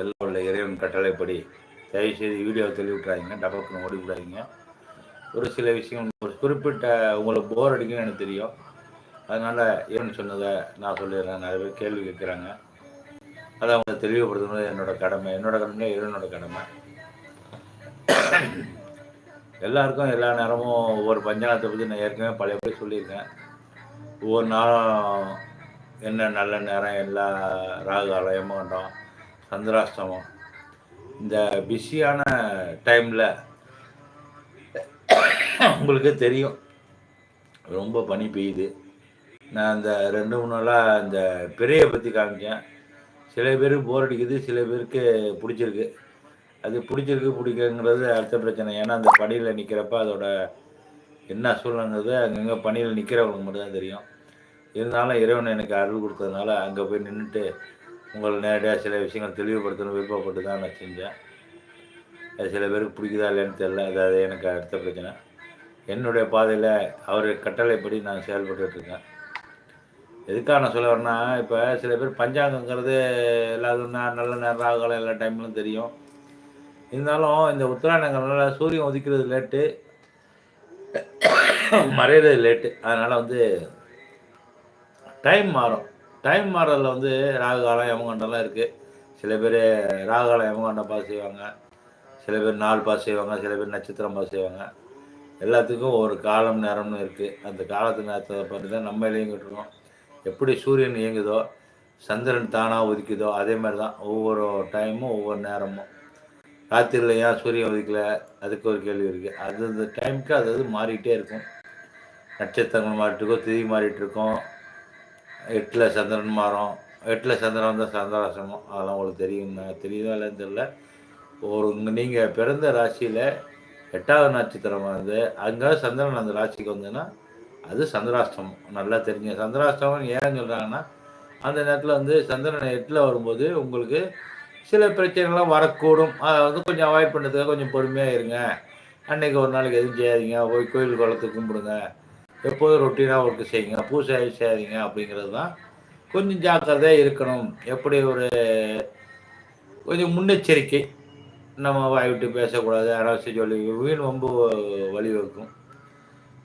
எல்லாம் உள்ள இறைவன் கட்டளைப்படி தயவுசெய்து வீடியோ தெளிவிட்றாதீங்க டபக்குன்னு ஓடி விடாதீங்க ஒரு சில விஷயம் ஒரு குறிப்பிட்ட உங்களுக்கு போர் அடிக்குன்னு எனக்கு தெரியும். அதனால் இவன் சொன்னதை நான் சொல்லிடுறேன். நிறைய பேர் கேள்வி கேட்குறாங்க. அதை அவங்க தெளிவுபடுத்தணும் என்னோட கடமை. என்னோட கடமை இறைவனோட கடமை. எல்லாருக்கும் எல்லா நேரமும் ஒவ்வொரு பஞ்சாயத்தை பற்றி நான் ஏற்கனவே பழைய பேர் சொல்லியிருக்கேன். ஒவ்வொரு நாளும் என்ன நல்ல நேரம் எல்லா ராகுகாலம் யமகண்டம் சந்திராஷ்டமம். இந்த பிஸியான டைமில் உங்களுக்கு தெரியும். ரொம்ப பனி பெய்யுது. நான் அந்த ரெண்டு மூணு நாளாக இந்த பிறையை பற்றி காமிச்சேன். சில பேருக்கு போர் அடிக்குது சில பேருக்கு பிடிச்சிருக்கு. அது பிடிச்சிருக்கு பிடிக்குங்கிறது அடுத்த பிரச்சனை. ஏன்னா அந்த பனியில் நிற்கிறப்ப அதோட என்ன சூழ்நிலைங்கிறது அங்கங்கே பனியில் நிற்கிறவங்களுக்கு மட்டும்தான் தெரியும். இருந்தாலும் இறைவன் எனக்கு அருள் கொடுத்ததுனால அங்கே போய் நின்றுட்டு உங்களை நேரடியாக சில விஷயங்கள் தெளிவுபடுத்தணும் விருப்பப்பட்டு தான் நான் செஞ்சேன். அது சில பேருக்கு பிடிக்குதா இல்லைன்னு தெரில அதாவது எனக்கு அடுத்த பிரச்சனை. என்னுடைய பாதையில் அவர் கட்டளைப்படி நான் செயல்பட்டுருக்கேன் எதுக்காக நான் சொல்ல வரேன்னா இப்போ சில பேர் பஞ்சாங்கங்கிறது எல்லாரும் நல்ல நேரம் ராகுகாலம் எல்லா டைம்லும் தெரியும். இருந்தாலும் இந்த உத்தராயணங்கிறனால சூரியன் உதிக்கிறது லேட்டு. மறையிறது லேட்டு. அதனால் வந்து டைம் மாறும். டைம் மாடலில் வந்து ராகுகாலம் யமகண்டம்லாம் இருக்குது சில பேர் ராகுகாலம் யமகண்டம் பாஸ் செய்வாங்க. சில பேர் நாள் பாஸ் செய்வாங்க சில பேர் நட்சத்திரம் பாஸ் செய்வாங்க. எல்லாத்துக்கும் ஒரு காலம் நேரம்னு இருக்குது அந்த காலத்து நேரத்தை பற்றி தான் நம்ம இயங்கிட்டுருக்கோம் எப்படி சூரியன் இயங்குதோ சந்திரன் தானாக உதிக்குதோ அதே மாதிரி தான் ஒவ்வொரு டைமும் ஒவ்வொரு நேரமும். ராத்திரியில் ஏன் சூரியன் உதிக்கல? அதுக்கு ஒரு கேள்வி இருக்குது அது அந்த டைமுக்கு அது அது மாறிக்கிட்டே இருக்கும். நட்சத்திரங்கள் மாறிட்டுருக்கோம் திதி மாறிட்டுருக்கோம் எட்டில் சந்திரன் மாறும். எட்டில் சந்திரன் வந்தால் சந்திராசிரமம். அதெல்லாம் உங்களுக்கு தெரியும். தெரியுதா இல்லைன்னு தெரியல. ஒரு நீங்கள் பிறந்த ராசியில் எட்டாவது நட்சத்திரம் வந்து அங்கே சந்திரன் அந்த ராசிக்கு வந்ததுன்னா அது சந்திராஷ்டமம். நல்லா தெரிஞ்ச சந்திராஷ்டமம் ஏன் சொல்கிறாங்கன்னா அந்த நேரத்தில் வந்து சந்திரன் எட்டில் வரும்போது உங்களுக்கு சில பிரச்சனைகள்லாம் வரக்கூடும். அதை வந்து கொஞ்சம் அவாய்ட் பண்ணுறதுக்காக கொஞ்சம் பொறுமையாக இருங்க. அன்னைக்கு ஒரு நாளைக்கு எதுவும் செய்யாதீங்க. போய் கோயில் குளத்துக்கு கும்பிடுங்க. எப்போதும் ரொட்டீனாக ஒர்க்கு செய்யுங்க. பூசை செய்யாதீங்க அப்படிங்கிறது தான் கொஞ்சம் ஜாக்கிரதையாக இருக்கணும். எப்படி ஒரு கொஞ்சம் முன்னெச்சரிக்கை. நம்ம வாய் விட்டு பேசக்கூடாது. அரசு சொல்லி வீண் ரொம்ப வழிவகுக்கும்.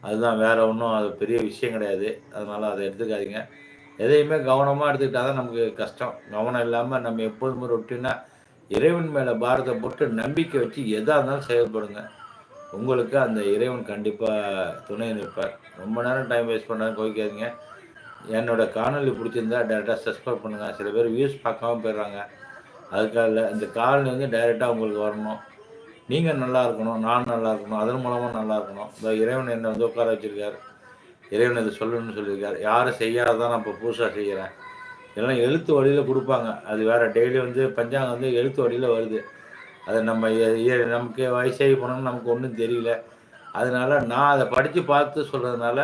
அதுதான் வேற ஒன்றும் அது பெரிய விஷயம் கிடையாது. அதனால் அதை எடுத்துக்காதீங்க. எதையுமே கவனமாக எடுத்துக்கிட்டா தான் நமக்கு கஷ்டம். கவனம் இல்லாமல் நம்ம எப்போதுமே ரொட்டீனாக இறைவன் மேலே பாரத்தை போட்டு நம்பிக்கை வச்சு எதாக இருந்தாலும் செயல்படுங்க. உங்களுக்கு அந்த இறைவன் கண்டிப்பாக துணை நிற்பார். ரொம்ப நேரம் டைம் வேஸ்ட் பண்ணாலும் கோவிக்காதீங்க என்னோடய காணொலி பிடிச்சிருந்தா டேரெக்டாக சப்ஸ்கிரைப் பண்ணுங்கள் சில பேர் வியூஸ் பார்க்காம போயிடுறாங்க. அதுக்காக இல்லை இந்த காலனி வந்து டைரெக்டாக உங்களுக்கு வரணும். நீங்கள் நல்லா இருக்கணும் நான் நல்லா இருக்கணும் அதன் மூலமாக நல்லா இருக்கணும். இந்த இறைவன் என்னை வந்து உட்கார வச்சுருக்கார். இறைவன் இதை சொல்லணும்னு சொல்லியிருக்காரு. யாரும் செய்யாததான் நான் இப்போ புதுசாக செய்கிறேன் இதெல்லாம் எழுத்து வழியில் கொடுப்பாங்க. அது வேறு டெய்லி வந்து பஞ்சாங்கம் வந்து எழுத்து வழியில் வருது. அதை நம்ம நமக்கு வயசாகி போனோம்னு நமக்கு ஒன்றும் தெரியல. அதனால் நான் அதை படித்து பார்த்து சொல்கிறதுனால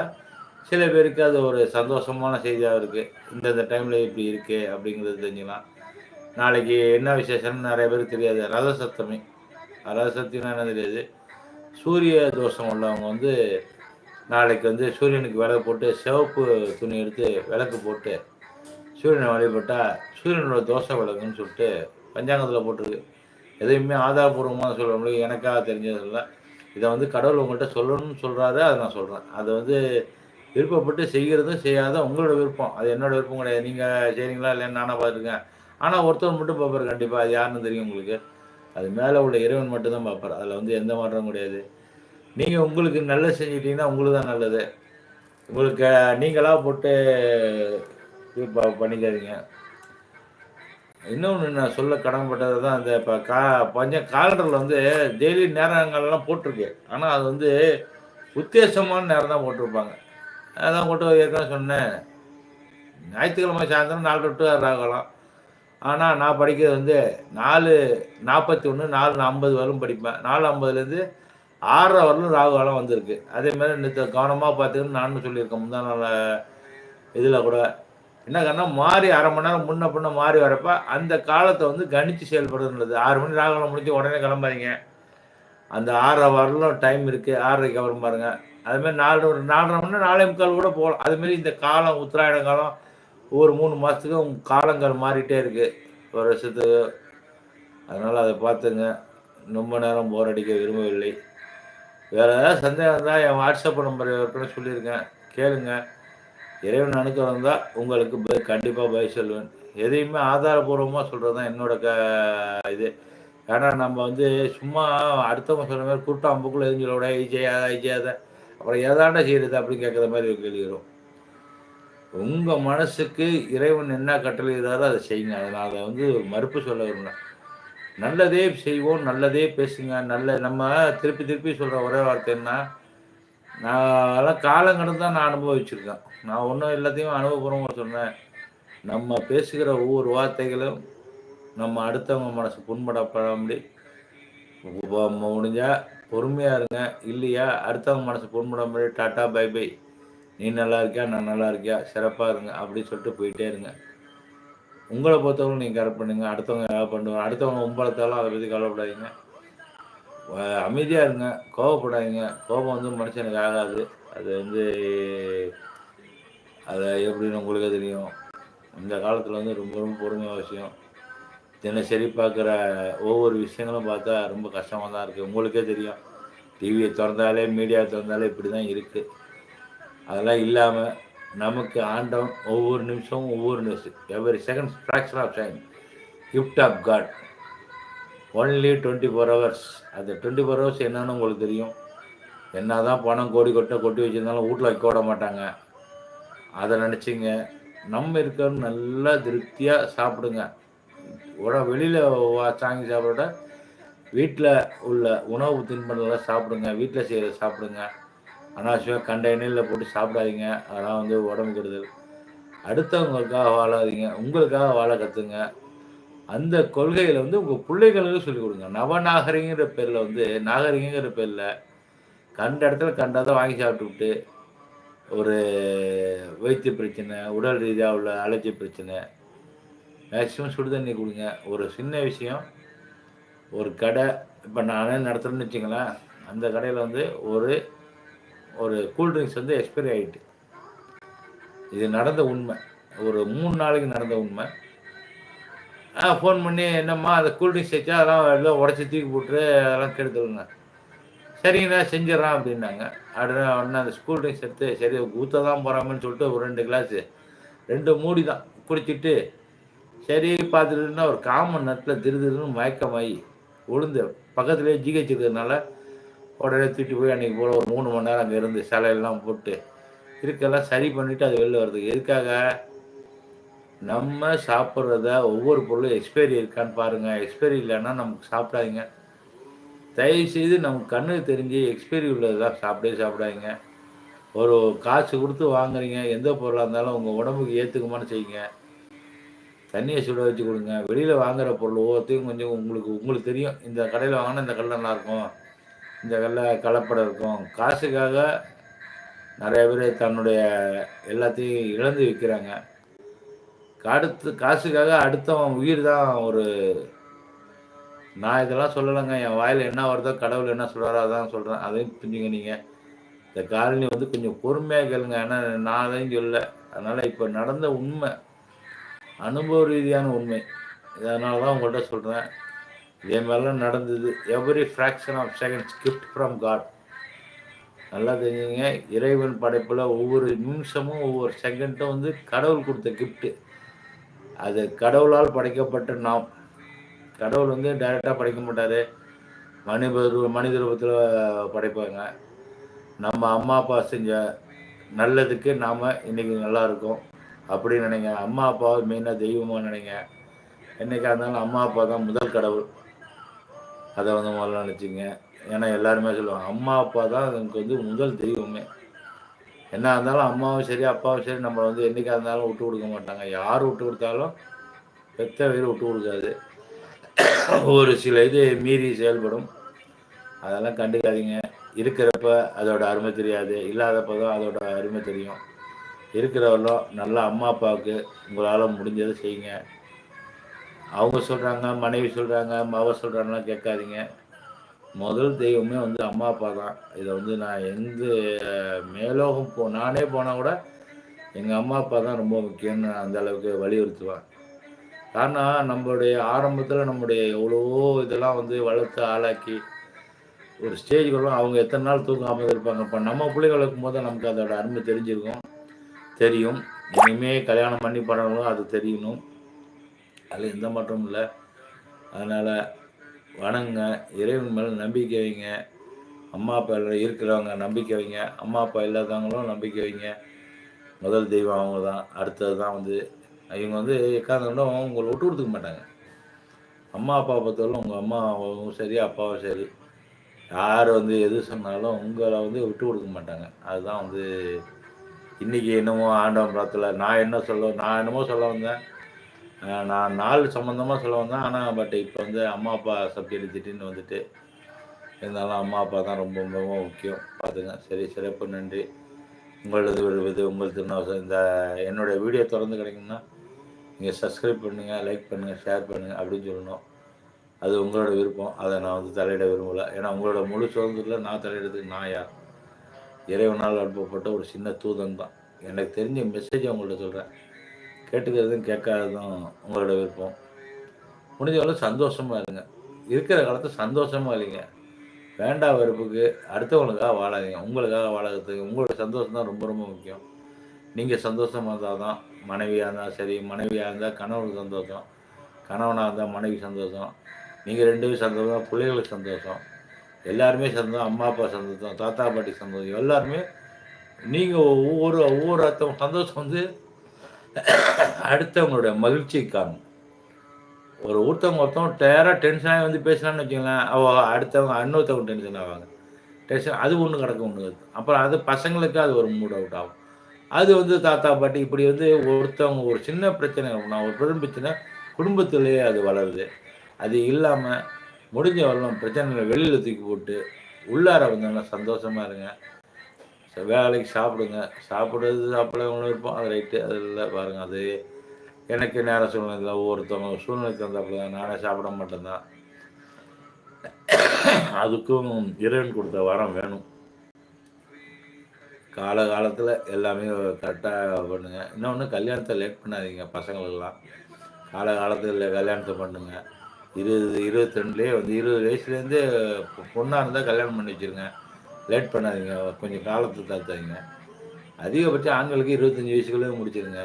சில பேருக்கு அது ஒரு சந்தோஷமான செய்தியாக இருக்குது இந்தந்த டைமில் இப்படி இருக்குது அப்படிங்கிறது தெரிஞ்சுக்கலாம். நாளைக்கு என்ன விசேஷம்னு நிறைய பேருக்கு தெரியாது. ரத சப்தமி ரத என்ன தெரியாது? சூரிய தோஷம் உள்ளவங்க வந்து நாளைக்கு வந்து சூரியனுக்கு விளக்கு போட்டு சிவப்பு துணி எடுத்து விளக்கு போட்டு சூரியனை வழிபட்டால் சூரியனோட தோஷம் விளக்குன்னு சொல்லிட்டு பஞ்சாங்கத்தில் போட்டிருக்கு. எதையுமே ஆதாரபூர்வமாக சொல்ல முடியும் எனக்காக தெரிஞ்சதில்ல இதை வந்து கடவுள் உங்கள்கிட்ட சொல்லணும்னு சொல்கிறாரு அதை நான் சொல்கிறேன் அதை வந்து விருப்பப்பட்டு செய்கிறதும் செய்யாத உங்களோட விருப்பம். அது என்னோட விருப்பம் கிடையாது. நீங்கள் செய்கிறீங்களா இல்லைன்னு நானாக பார்த்துருக்கேன். ஆனால் ஒருத்தர் மட்டும் பார்ப்பார் கண்டிப்பாக அது யாருன்னு தெரியும் உங்களுக்கு. அது மேலே உள்ள இறைவன் மட்டும்தான் பார்ப்பார். அதில் வந்து எந்த மாற்றமும் கிடையாது. நீங்கள் உங்களுக்கு நல்லது செஞ்சிட்டீங்கன்னா உங்களுக்கு தான் நல்லது. உங்களுக்கு நீங்களாக போட்டு பண்ணிக்காதீங்க. இன்னொன்று நான் சொல்ல கடமைப்பட்டது தான் அந்த இப்போ கா பஞ்ச காலண்டரில் வந்து டெய்லி நேரங்கள்லாம் போட்டிருக்கு. ஆனால் அது வந்து உத்தேசமான நேரம் தான் போட்டிருப்பாங்க. அதான் போட்டு ஏற்கனவே சொன்னேன். ஞாயிற்றுக்கிழமை சாயந்தரம் நாலு டு ஆறு ஆகலாம். ஆனால் நான் படிக்கிறது வந்து நாலு நாற்பத்தி ஒன்று நாலு ஐம்பது வரலும் படிப்பேன். நாலு ஐம்பதுலேருந்து ஆறரை வரலும் ராகு காலம் வந்திருக்கு. அதே மாதிரி நேற்று கவனமாக பார்த்துக்கணும்னு நானும் சொல்லியிருக்கேன். முந்தா நாள் இதில் கூட என்ன காரணம் மாறி அரை மணி நேரம் முன்ன பின்ன மாறி வரப்ப அந்த காலத்தை வந்து கணித்து செயல்படுறது ஆறு மணி ராகுலம் முடிஞ்சு உடனே கிளம்பாதீங்க. அந்த ஆறரை வரலும் டைம் இருக்குது ஆறரைக்கு அப்புறம் பாருங்க. அதுமாதிரி நாலு ஒரு நாலரை மணி நேரம் நாலே முக்கால் கூட போகலாம். அதுமாரி இந்த காலம் உத்தராயண காலம் ஒவ்வொரு மூணு மாதத்துக்கும் காலங்கள் மாறிட்டே இருக்குது ஒரு வருஷத்துக்கு. அதனால் அதை பார்த்துங்க. ரொம்ப நேரம் போர் அடிக்க விரும்பவில்லை. வேறு ஏதாவது சந்தேகம் இருந்தால் என் வாட்ஸ்அப் நம்பர் ஏற்கனவே சொல்லியிருக்கேன். கேளுங்கள் இறைவன் அணுக்க வந்தால் உங்களுக்கு ப கண்டிப்பாக பதில் சொல்லுவேன். எதையுமே ஆதாரபூர்வமாக சொல்கிறது தான் என்னோட க இது. ஏன்னா நம்ம வந்து சும்மா அடுத்தவங்க சொல்கிற மாதிரி கூட்டம் அம்புக்குள்ளே எதுவும் சொல்ல விட செய்யாத இது அப்புறம் ஏதாண்டா செய்கிறது அப்படின்னு கேட்குற மாதிரி கேள்வி உங்கள் மனசுக்கு இறைவன் என்ன கட்டளையிடாரோ அதை செய்யுங்க. அதனால் அதை வந்து மறுப்பு சொல்ல விரும்பல நல்லதே செய்வோம் நல்லதே பேசுங்க. நல்ல நம்ம திருப்பி திருப்பி சொல்கிற ஒரே வார்த்தை என்ன? நான் அதெல்லாம் காலம் கடந்து தான் நான் அனுபவிச்சிருக்கேன். நான் ஒன்றும் எல்லாத்தையும் அனுபவபூர்வமாக சொன்னேன். நம்ம பேசுகிற ஒவ்வொரு வார்த்தைகளும் நம்ம அடுத்தவங்க மனசு புண்படப்படாமடி முடிஞ்சால் பொறுமையாக இருங்க. இல்லையா அடுத்தவங்க மனசு புண்படாமடி டாட்டா பை பை. நீ நல்லா இருக்கியா நான் நல்லா இருக்கியா சிறப்பாக இருங்க அப்படின்னு சொல்லிட்டு போயிட்டே இருங்க. உங்களை பொறுத்தவரை நீங்கள் கரெக்ட் பண்ணுங்க. அடுத்தவங்க பண்ணுவாங்க? அடுத்தவங்க உம்பளத்தாலும் அதை பற்றி கவலைப்படாதீங்க. அமைதியாக இருங்க. கோவப்படாதீங்க. கோபம் வந்து மனுஷனுக்கு ஆகாது. அது வந்து அதை எப்படின்னு உங்களுக்கே தெரியும். இந்த காலத்தில் வந்து ரொம்ப ரொம்ப பொறுமை விஷயம். தினசரி பார்க்குற ஒவ்வொரு விஷயங்களும் பார்த்தா ரொம்ப கஷ்டமாக தான் இருக்குது உங்களுக்கே தெரியும். டிவியை திறந்தாலே மீடியா திறந்தாலே இப்படி தான் இருக்குது அதெல்லாம் இல்லாமல் நமக்கு ஆண்டவன் ஒவ்வொரு நிமிஷமும் ஒவ்வொரு நிமிஷம் every second fraction of time gift of God only twenty four hours அந்த டுவெண்ட்டி ஃபோர் ஹவர்ஸ் என்னன்னு உங்களுக்கு தெரியும். என்ன தான் பணம் கோடி கொட்டை கொட்டி வச்சுருந்தாலும் வீட்டில் வைக்க விட மாட்டாங்க. அதை நினச்சிங்க. நம்ம இருக்கிற நல்லா திருப்தியாக சாப்பிடுங்க. உட வெளியில் சாங்கி சாப்பிட வீட்டில் உள்ள உணவு தின்பண்டெல்லாம் சாப்பிடுங்க. வீட்டில் செய்கிற சாப்பிடுங்க. அனாவசியமாக கண்டெய்னரில் போட்டு சாப்பிடாதீங்க. அதெல்லாம் வந்து உடம்பு கெடுதல். அடுத்தவங்களுக்காக வாழாதீங்க. உங்களுக்காக வாழ கற்றுங்க அந்த கொள்கையில் வந்து உங்கள் பிள்ளைகளுக்கு சொல்லிக் கொடுங்க. நவநாகரிகங்கிற பேரில் வந்து நாகரிகங்கிற பேரில் கண்ட இடத்துல கண்டாதான் வாங்கி சாப்பிட்டுவிட்டு ஒரு வைத்திய பிரச்சனை உடல் ரீதியாக உள்ள அலர்ஜி பிரச்சனை மேக்சிமம் சுடு தண்ணி கொடுங்க. ஒரு சின்ன விஷயம் ஒரு கடை இப்போ நானே நடத்துகிறேன்னு வச்சுங்களேன் அந்த கடையில் வந்து ஒரு ஒரு கூல்ட்ரிங்க்ஸ் வந்து எக்ஸ்பைரி ஆகிட்டு இது நடந்த உண்மை. ஒரு மூணு நாளைக்கு நடந்த உண்மை. ஃபோன் பண்ணி என்னம்மா அந்த கூல்ட்ரிங்க்ஸ் வச்சா அதெல்லாம் எல்லாம் உடச்சி தூக்கி போட்டு அதெல்லாம் கெடுத்துருங்க சரிங்கண்ணா செஞ்சிடறான் அப்படின்னாங்க. அப்படின்னா உடனே அந்த ஸ்கூல் ட்ரிங்க்ஸ் எடுத்து சரி ஊற்ற தான் போகிறாங்கன்னு சொல்லிட்டு ஒரு ரெண்டு கிளாஸு ரெண்டு மூடி தான் குடிச்சிட்டு சரி பார்த்துட்டுன்னா ஒரு காமன் நேரத்தில் திரு திருன்னு மயக்கமாகி உளுந்து பக்கத்துலேயே ஜிஹெச் இருக்கிறதுனால உடனே தூட்டி போய் அன்றைக்கி போல் ஒரு மூணு மணி நேரம் அங்கே இருந்து சிலையெல்லாம் போட்டு இருக்கெல்லாம் சரி பண்ணிவிட்டு அது வெளில வருது எதுக்காக? நம்ம சாப்பிட்றத ஒவ்வொரு பொருளும் எக்ஸ்பைரி இருக்கான்னு பாருங்கள் எக்ஸ்பைரி இல்லைன்னா நமக்கு சாப்பிடாதீங்க. தயவுசெய்து நம்ம கண்ணுக்கு தெரிஞ்சு எக்ஸ்பைரி உள்ளது தான் சாப்பிடவே சாப்பிடாதீங்க. ஒரு காசு கொடுத்து வாங்குறீங்க எந்த பொருளாக இருந்தாலும் உங்கள் உடம்புக்கு ஏற்றுக்குமான்னு செய்யுங்க. தண்ணியை சுட வச்சு கொடுங்க. வெளியில் வாங்குகிற பொருள் ஒவ்வொருத்தையும் கொஞ்சம் உங்களுக்கு உங்களுக்கு தெரியும். இந்த கடையில் வாங்கினா இந்த கடலை நல்லாயிருக்கும். இந்த கடலை கலப்படம் இருக்கும். காசுக்காக நிறைய பேர் தன்னுடைய எல்லாத்தையும் இழந்து விற்கிறாங்க. அடுத்து காசுக்காக அடுத்தவன் உயிர் தான் ஒரு நான் இதெல்லாம் சொல்லலைங்க. என் வாயில் என்ன வருதோ கடவுள் என்ன சொல்கிறாரோ அதான் சொல்கிறேன் அதையும் புரிஞ்சுங்க நீங்கள் இந்த காலனி வந்து கொஞ்சம் பொறுமையாக கேளுங்க. ஏன்னா நான் அதையும் சொல்ல அதனால் இப்போ நடந்த உண்மை அனுபவ ரீதியான உண்மை. இதனால தான் உங்கள்கிட்ட சொல்கிறேன் இதே மாதிரிலாம் நடந்தது. Every fraction of seconds gift from God நல்லா தெரிஞ்சுங்க. இறைவன் படைப்பில் ஒவ்வொரு நிமிஷமும் ஒவ்வொரு செகண்டும் வந்து கடவுள் கொடுத்த கிஃப்ட்டு அது கடவுளால் படைக்கப்பட்ட நாம். கடவுள் வந்து டைரெக்டாக படைக்க மாட்டார். மனித மனித ரூபத்தில் படைப்பாங்க. நம்ம அம்மா அப்பா செஞ்ச நல்லதுக்கு நாம் இன்றைக்கி நல்லா இருக்கோம். அப்படின்னு நினைங்க. அம்மா அப்பாவை மெயினாக தெய்வமாக நினைங்க. என்றைக்கா இருந்தாலும் அம்மா அப்பா தான் முதல் கடவுள். அதை வந்து முதல்ல நினச்சிங்க ஏன்னா எல்லாருமே சொல்லுவாங்க அம்மா அப்பா தான் எனக்கு வந்து முதல் தெய்வமே. என்ன இருந்தாலும் அம்மாவும் சரி அப்பாவும் சரி நம்மளை வந்து என்றைக்காக இருந்தாலும் விட்டு கொடுக்க மாட்டாங்க. யார் விட்டு கொடுத்தாலும் பெத்த வயிறு விட்டு கொடுக்காது. ஒரு சில இது மீறி செயல்படும். அதெல்லாம் கண்டுக்காதீங்க. இருக்கிறப்ப அதோட அருமை தெரியாது. இல்லாதப்ப தான் அதோட அருமை தெரியும். இருக்கிறவர்களும் நல்ல அம்மா அப்பாவுக்கு உங்களால் முடிஞ்சதை செய்யுங்க. அவங்க சொல்கிறாங்க மனைவி சொல்கிறாங்க மவ சொல்கிறாங்கலாம் கேட்காதீங்க. முதல் தெய்வமே வந்து அம்மா அப்பா தான். இதை வந்து நான் எந்த மேலோகம் போ நானே போனால் கூட எங்கள் அம்மா அப்பா தான் ரொம்ப முக்கியம்னு அந்த அளவுக்கு வலியுறுத்துவேன் காரணம் நம்மளுடைய ஆரம்பத்தில் நம்முடைய எவ்வளவோ இதெல்லாம் வந்து வளர்த்து ஆளாக்கி ஒரு ஸ்டேஜுக்குள்ள அவங்க எத்தனை நாள் தூங்காமல் இருப்பாங்க? இப்போ நம்ம பிள்ளைகள் இருக்கும்போது நமக்கு அதோட அருமை தெரிஞ்சிருக்கும். தெரியும். இனிமே கல்யாணம் பண்ணி பண்ணணும் அது தெரியணும். அதில் எந்த மாற்றமும் இல்லை. அதனால் வணங்க. இறைவன் மேலே நம்பிக்கை வைங்க. அம்மா அப்பா இருக்கிறவங்க நம்பிக்கை வைங்க. அம்மா அப்பா இல்லாதவங்களும் நம்பிக்கை வைங்க. முதல் தெய்வம் அவங்க தான் அடுத்தது தான் வந்து இவங்க வந்து எக்காந்தவங்களும் உங்களை விட்டு கொடுத்துக்க மாட்டாங்க. அம்மா அப்பா பொறுத்தவரை உங்கள் அம்மாவும் சரி அப்பாவும் சரி. யார் வந்து எது சொன்னாலும் உங்களை வந்து விட்டு கொடுக்க மாட்டாங்க. அதுதான் வந்து இன்றைக்கி என்னமோ ஆண்டவன் பிராத்தில் நான் என்ன சொல்ல நான் என்னமோ சொல்ல வந்தேன். நான் நாள் சம்மந்தமாக சொல்ல வந்தேன். ஆனால் பட் இப்போ வந்து அம்மா அப்பா சப்ஜெக்ட் திட்டின்னு வந்துட்டு இருந்தாலும் அம்மா அப்பா தான் ரொம்ப ரொம்ப முக்கியம். பார்த்துங்க சரி சிறப்பு. நன்றி. உங்களது விழுவது உங்கள் திருநாவசம் இந்த என்னுடைய வீடியோ திறந்து கிடைக்குன்னா நீங்கள் சப்ஸ்கிரைப் பண்ணுங்கள் லைக் பண்ணுங்கள் ஷேர் பண்ணுங்கள் அப்படின்னு சொல்லணும். அது உங்களோட விருப்பம். அதை நான் வந்து தலையிட விரும்பலை. ஏன்னா உங்களோட முழு சுதந்திரத்தில் நான் தலையிடறதுக்கு நான் யார்? இறைவனால் அனுப்பப்பட்ட ஒரு சின்ன தூதன் தான். எனக்கு தெரிஞ்ச மெசேஜ் உங்கள்கிட்ட சொல்கிறேன் கேட்டுக்கிறதும் கேட்காததும் உங்களோட விருப்பம். முடிஞ்ச சந்தோஷமாக இருங்க. இருக்கிற காலத்தை சந்தோஷமாக இல்லைங்க வேண்டாம் வெறுப்புக்கு அடுத்தவங்களுக்காக வாழாதீங்க. உங்களுக்காக வாழறதுக்கு உங்களோட சந்தோஷம் தான் ரொம்ப ரொம்ப முக்கியம். நீங்கள் சந்தோஷமாக இருந்தால் தான் மனைவியாக இருந்தால் சரி மனைவியாக இருந்தால் கணவனுக்கு சந்தோஷம். கணவனாக இருந்தால் மனைவி சந்தோஷம். நீங்கள் ரெண்டு பேரும் சந்தோஷம் பிள்ளைகளுக்கு சந்தோஷம். எல்லாருமே சந்தோஷம் அம்மா அப்பா சந்தோஷம் தாத்தா பாட்டி சந்தோஷம். எல்லாருமே நீங்கள் ஒவ்வொரு ஒவ்வொரு அர்த்தம் சந்தோஷம் வந்து அடுத்தவங்களுடைய மகிழ்ச்சி காணும். ஒரு ஒருத்தவங்க ஒருத்தவங்க டேராக டென்ஷனாக வந்து பேசினான்னு வச்சுங்களேன் அவ அடுத்தவங்க இன்னொருத்தவங்க டென்ஷன் ஆவாங்க. டென்ஷன் அது ஒன்று கிடக்கும் ஒன்று அப்புறம் அது பசங்களுக்கு அது ஒரு மூட் அவுட் ஆகும். அது வந்து தாத்தா பாட்டி இப்படி வந்து ஒருத்தவங்க ஒரு சின்ன பிரச்சனை நான் ஒரு பெரும் பிரச்சனை குடும்பத்திலேயே அது வளருது. அது இல்லாமல் முடிஞ்ச வரலாம் பிரச்சனைகளை வெளியில் தூக்கி போட்டு உள்ளார வந்தோம்னா சந்தோஷமாக இருங்க. வேலைக்கு சாப்பிடுங்க. சாப்பிடுறது சாப்பிடவங்களும் இருப்போம் அது ரைட்டு அது இல்லை. பாருங்கள் அது எனக்கு நேரம் சூழ்நிலை ஒவ்வொருத்தவங்க சூழ்நிலை தந்தாப்புல தான். நானே சாப்பிட மாட்டேன் அதுக்கும் இறைவன் கொடுத்த வரம் வேணும். கால காலத்தில் எல்லாமே கரெக்டாக பண்ணுங்கள் இன்னொன்று கல்யாணத்தை லேட் பண்ணாதீங்க பசங்களெல்லாம். கால காலத்தில் கல்யாணத்தை பண்ணுங்கள் இருபது இருபத்தி ரெண்டுலேயே வந்து இருபது வயசுலேருந்தே பொண்ணாக இருந்தால் கல்யாணம் பண்ணி வச்சுருங்க. லேட் பண்ணாதீங்க. கொஞ்சம் காலத்தை தாத்தாதீங்க அதிகபட்சம் ஆண்களுக்கு இருபத்தஞ்சி வயசுக்குள்ளே முடிச்சிருங்க.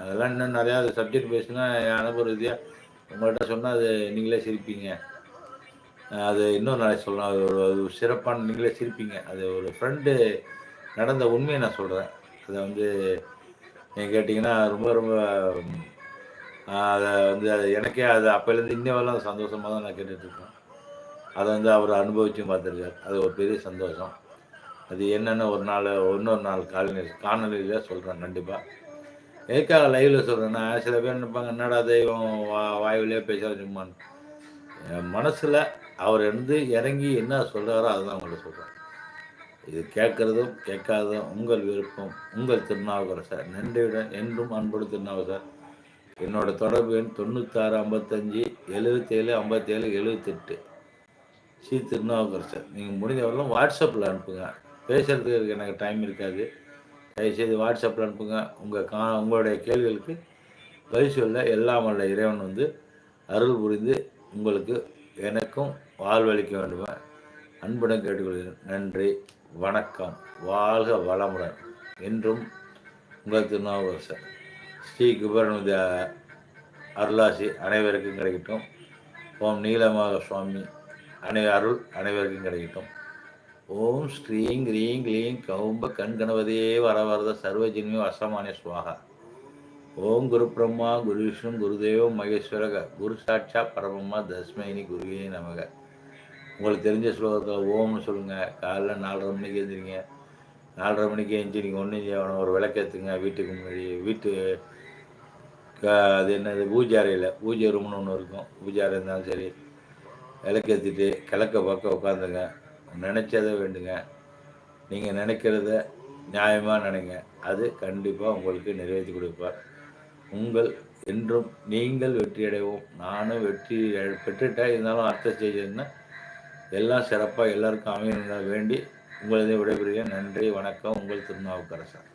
அதெல்லாம் இன்னும் நிறையா சப்ஜெக்ட் பேசுனா என் அனுபவ ரீதியாக உங்கள்கிட்ட சொன்னால் அது நீங்களே சிரிப்பீங்க. அது இன்னும் நிறைய சொல்லலாம். அது ஒரு சிறப்பான நீங்களே சிரிப்பீங்க. அது ஒரு ஃப்ரெண்டு நடந்த உண்மையை நான் சொல்கிறேன் அதை வந்து நீங்கள் கேட்டிங்கன்னா ரொம்ப ரொம்ப அதை வந்து அது எனக்கே அது அப்போலேருந்து இன்ன வரலாம் சந்தோஷமாக தான் நான் கேட்டுட்ருக்கேன் அதை வந்து அவர் அனுபவிச்சும் பார்த்துருக்கார். அது ஒரு பெரிய சந்தோஷம். அது என்னென்ன ஒரு நாள் இன்னொரு நாள் காலநிலை காணொலியில் சொல்கிறேன் கண்டிப்பாக எதுக்காக லைவில் சொல்கிறேன்னா சில பேர் நினைப்பாங்க என்னடா தெய்வம் வா வாயுவிலே பேசுகிற சும்மான்னு. என் மனசில் அவர் இருந்து இறங்கி என்ன சொல்கிறாரோ அதுதான் உங்களை சொல்கிறேன் இது கேட்குறதும் கேட்காததும் உங்கள் விருப்பம் உங்கள் திருநாவுக்கரசர் நன்றியுடன் என்றும் அன்போடு திருநாவுக்கரசர் என்னோட தொடர்பு எண் தொண்ணூத்தாறு ஐம்பத்தஞ்சு எழுபத்தேழு ஐம்பத்தேழு எழுபத்தெட்டு ஸ்ரீ திருநாவுக்கரசர். நீங்கள் முடிஞ்சவரெல்லாம் வாட்ஸ்அப்பில் அனுப்புங்க. பேசுகிறதுக்கு எனக்கு டைம் இருக்காது. தயவுசெய்து வாட்ஸ்அப்பில் அனுப்புங்க. உங்கள் கா உங்களுடைய கேள்விகளுக்கு பதில் சொல்ல எல்லாம் வல்ல இறைவன் வந்து அருள் புரிந்து உங்களுக்கு எனக்கும் வாழ்வளிக்க வேண்டுமா. அன்புடன் கேட்டுக்கொள்கிறேன். நன்றி. வணக்கம். வாழ்க வளமுடன். என்றும் உங்கள் திருநாவுக்கரசர். ஸ்ரீ குபரனுடைய அருளாசி அனைவருக்கும் கிடைக்கட்டும். ஓம் நீலமாக சுவாமி. அனை அருள் அனைவருக்கும் கிடைக்கட்டும். ஓம் ஸ்ரீங் கிரீங் லீங் கௌம்ப கண்கணவதே வரவரத சர்வஜன்மி அசமானிய சுவாகா. ஓம் குரு பிரம்மா குரு விஷ்ணு குருதேவம் மகேஸ்வரக குரு சாட்சா பரமம்மா தஸ்மைனி குருவே நமக. உங்களுக்கு தெரிஞ்ச ஸ்லோகத்தில் ஓம்னு சொல்லுங்கள் காலைல நாலரை மணிக்கு எழுந்திரிங்க. நாலரை மணிக்கு எழுந்து நீங்கள் ஒன்றும் செய்யணும் ஒரு விளக்கேற்றுங்க வீட்டுக்கு முன்னாடி வீட்டு அது என்னது பூஜை அறையில் பூஜை ரூம்னு ஒன்று இருக்கும். பூஜை அறை இருந்தாலும் சரி. விளக்கேற்றிட்டு கிழக்க பக்கம் உட்காந்துங்க நினச்சதை வேண்டுங்க. நீங்கள் நினைக்கிறத நியாயமாக நினைங்க. அது கண்டிப்பாக உங்களுக்கு நிறைவேற்றி கொடுப்பார் உங்கள் என்றும் நீங்கள் வெற்றி அடைவோம் நானும் வெற்றி பெற்றுட்டேன் இருந்தாலும் அடுத்த ஸ்டேஜ் என்ன? எல்லாம் சிறப்பாக எல்லாருக்கும் அமைய வேண்டி உங்களது விடைபெறுகிறேன். நன்றி வணக்கம். உங்கள் திருநாவுக்கரசர்.